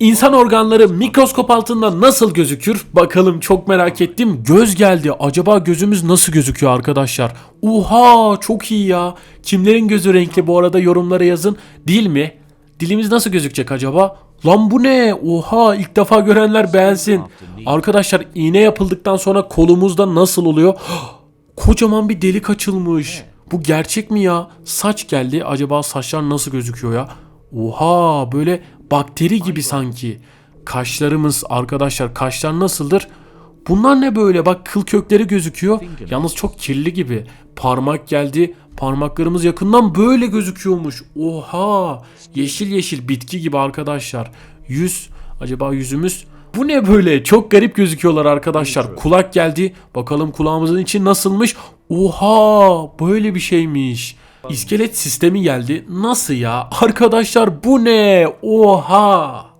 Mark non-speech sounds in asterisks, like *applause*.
İnsan organları mikroskop altında nasıl gözükür? Bakalım çok merak ettim. Göz geldi. Acaba gözümüz nasıl gözüküyor arkadaşlar? Oha çok iyi ya. Kimlerin gözü renkli bu arada yorumlara yazın. Değil mi? Dilimiz nasıl gözükecek acaba? Lan bu ne? Oha ilk defa görenler beğensin. Arkadaşlar iğne yapıldıktan sonra kolumuzda nasıl oluyor? *gasps* Kocaman bir delik açılmış. Bu gerçek mi ya? Saç geldi. Acaba saçlar nasıl gözüküyor ya? Oha böyle bakteri gibi sanki. Kaşlarımız arkadaşlar kaşlar nasıldır? Bunlar ne böyle? Bak kıl kökleri gözüküyor. Yalnız çok kirli gibi. Parmak geldi. Parmaklarımız yakından böyle gözüküyormuş. Oha! Yeşil yeşil bitki gibi arkadaşlar. Yüz. Acaba yüzümüz bu ne böyle? Çok garip gözüküyorlar arkadaşlar. Kulak geldi. Bakalım kulağımızın içi nasılmış? Oha! Böyle bir şeymiş. İskelet sistemi geldi. Nasıl ya? Arkadaşlar bu ne? Oha!